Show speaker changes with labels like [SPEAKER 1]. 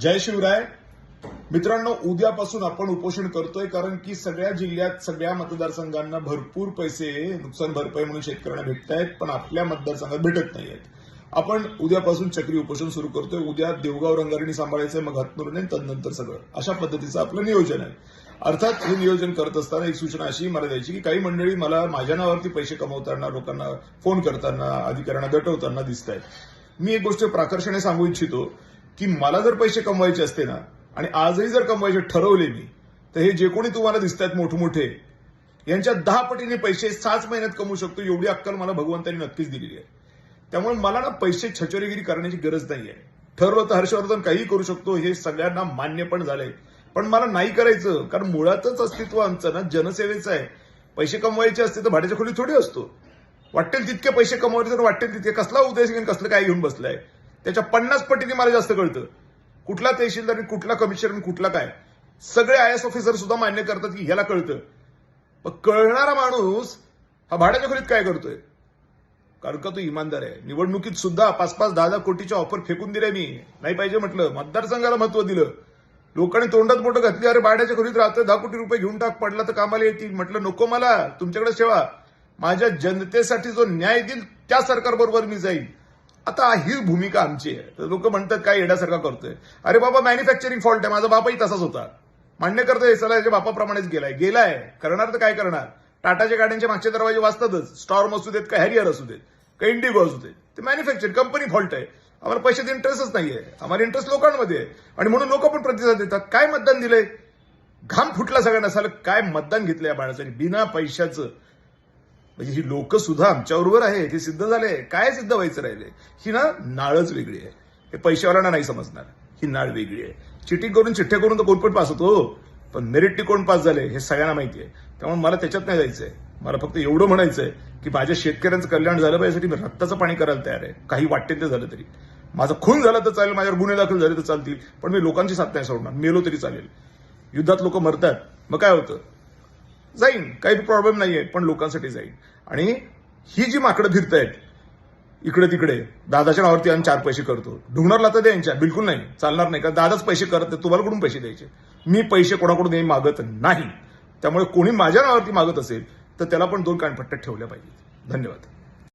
[SPEAKER 1] जय शिवराय. मित्रांनो उद्यापासून आपण उपोषण करतोय कारण की सगळ्या जिल्ह्यात सगळ्या मतदारसंघांना भरपूर पैसे नुकसान भरपाई म्हणून शेतकऱ्यांना भेटत आहेत पण आपल्या मतदारसंघात भेटत नाहीयेत आपण उद्यापासून चक्री उपोषण सुरू करतोय. उद्या देवगाव रंगारणी सांभाळायचंय मग हातमुरणे तदनंतर सगळं. अशा पद्धतीचं आपलं नियोजन आहे. अर्थात हे नियोजन करत असताना एक सूचना अशी मला द्यायची की काही मंडळी मला माझ्या नावावरती पैसे कमवताना लोकांना फोन करताना अधिकाऱ्यांना गटवताना दिसत आहेत मी एक गोष्ट प्राकर्षाने सांगू इच्छितो. की मला जर पैसे कमवायचे असते ना आणि आजही जर कमवायचे ठरवले मी तर हे जे कोणी तुम्हाला दिसत आहेत मोठमोठे यांच्या दहा पटीने पैसे सहाच महिन्यात कमवू शकतो एवढी अक्कल मला भगवंतांनी नक्कीच दिलेली आहे. त्यामुळे मला ना पैसे छचोरीगिरी करण्याची गरज नाहीये. ठरवलं तर हर्षवर्धन काहीही करू शकतो हे सगळ्यांना मान्य पण झालंय. पण मला नाही करायचं कारण मुळातच अस्तित्व आमचं ना जनसेवेचं आहे. पैसे कमवायचे असते तर भाड्याच्या खोली थोडी असतो. वाटेल तितके पैसे कमवायचे तर वाटेल तितके. कसला उद्देश घेऊन कसलं काय घेऊन बसलाय? त्याच्या पन्नास पटीने मला जास्त कळतं. कुठला तहसीलदार आणि कुठला कमिशनर आणि कुठला काय. सगळे आय एस ऑफिसर सुद्धा मान्य करतात की ह्याला कळतं. पण कळणारा माणूस हा भाड्याच्या खोलीत काय करतोय? कारण का तो इमानदार आहे. निवडणुकीत सुद्धा पाच पाच दहा दहा कोटीच्या ऑफर फेकून दिल्या मी. नाही पाहिजे म्हटलं. मतदारसंघाला महत्त्व दिलं. लोकांनी तोंडात बोटं घातली अरे भाड्याच्या खोलीत राहतं. दहा कोटी रुपये घेऊन टाक. पडला तर कामाला येतील. म्हटलं नको मला. तुमच्याकडे ठेवा माझ्या जनतेसाठी जो न्याय देईल त्या सरकारबरोबर मी जाईल आता ही भूमिका आमची आहे. लोक म्हणतात काय येण्यासारखा करतोय. अरे बाबा मॅन्युफॅक्चरिंग फॉल्ट आहे. माझा बापाही तसाच होता. मान्य करतोय चला याच्या बापाप्रमाणेच गेलाय. गेलाय. करणार तर काय करणार? टाटाच्या गाड्यांचे मागचे दरवाजे वाचतातच. स्टॉर्म असू देत का हॅरियर असू देत? का इंडिगो असू देत? ते मॅन्युफॅक्चर कंपनी फॉल्ट आहे. आम्हाला पैशात इंटरेस्टच नाहीये. आम्हाला इंटरेस्ट लोकांमध्ये आहे. आणि म्हणून लोक पण प्रतिसाद देतात. काय मतदान दिलंय? घाम फुटला सगळ्यांना. साल काय मतदान घेतलं या बाळासाठी बिना पैशाचं. म्हणजे ही लोक सुद्धा आमच्याबरोबर आहे हे सिद्ध झाले. काय सिद्ध व्हायचं राहिले? ही ना नाळच वेगळी आहे. हे पैशावाल्यांना नाही समजणार. ही नाळ वेगळी आहे. चिटिंग करून चिठ्ठ्या करून तर कोण पण पास होतो हो. पण मेरिट कोण पास झाले हे सगळ्यांना माहिती आहे. त्यामुळे मला त्याच्यात नाही जायचंय. मला फक्त एवढं म्हणायचंय की माझ्या शेतकऱ्यांचं कल्याण झालं पाहिजे मी रक्ताचं पाणी करायला तयार आहे. काही वाटेल ते झालं तरी. माझं खून झालं तर चालेल माझ्यावर गुन्हे दाखल झाले तर चालतील. पण मी लोकांची साथ नाही सोडणार. मेलो तरी चालेल. युद्धात लोक मरतात. मग काय होतं? जाईन. काही प्रॉब्लेम नाहीये पण लोकांसाठी जाईन. आणि ही जी माकडं फिरतायत इकडे तिकडे दादाच्या नावावरती आम्ही चार पैसे करतो. ढुंगणारला तर द्यायच्या बिलकुल नाही. चालणार नाही का दादाच पैसे करत नाही, तुम्हाला कुठून पैसे द्यायचे? मी पैसे कोणाकडून नाही मागत नाही. त्यामुळे कोणी माझ्या नावावरती मागत असेल तर त्याला पण दोन कानपट्ट्यात ठेवल्या पाहिजेत. धन्यवाद.